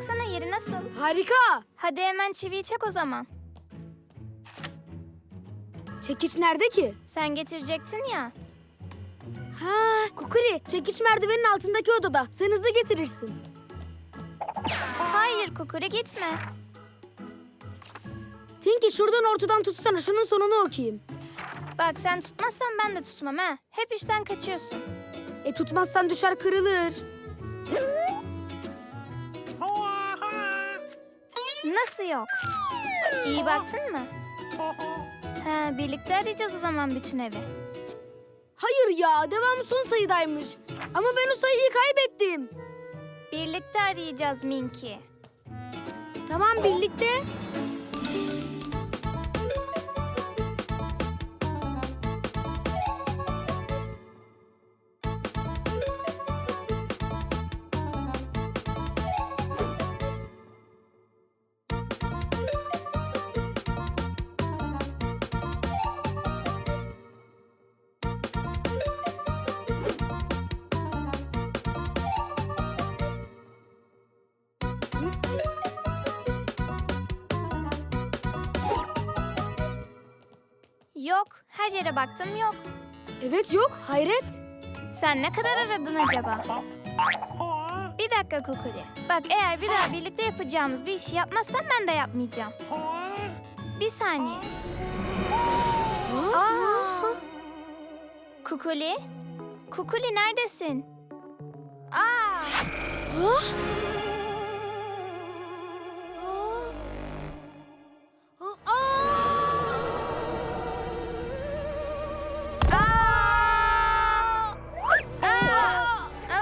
baksana yeri nasıl? Harika. Hadi hemen çiviyi çak o zaman. Çekiç nerede ki? Sen getirecektin ya. Ha, Kukuli, çekiç merdivenin altındaki odada. Sen hızlı getirirsin. Hayır Kukuri gitme. Tinky şuradan ortadan tutsana, şunun sonunu okuyayım. Bak sen tutmazsan ben de tutmam ha. Hep işten kaçıyorsun. E tutmazsan düşer kırılır. Nasıl yok? İyi baktın mı? Ha, birlikte arayacağız o zaman bütün evi. Hayır ya, devamı son sayıdaymış. Ama ben o sayıyı kaybettim. Birlikte arayacağız Minky. Tamam, birlikte. Yok, her yere baktım yok. Evet yok, hayret. Sen ne kadar aradın acaba? Bir dakika Kukuli. Bak eğer bir daha birlikte yapacağımız bir işi yapmazsan ben de yapmayacağım. Bir saniye. Aa! Kukuli? Kukuli neredesin?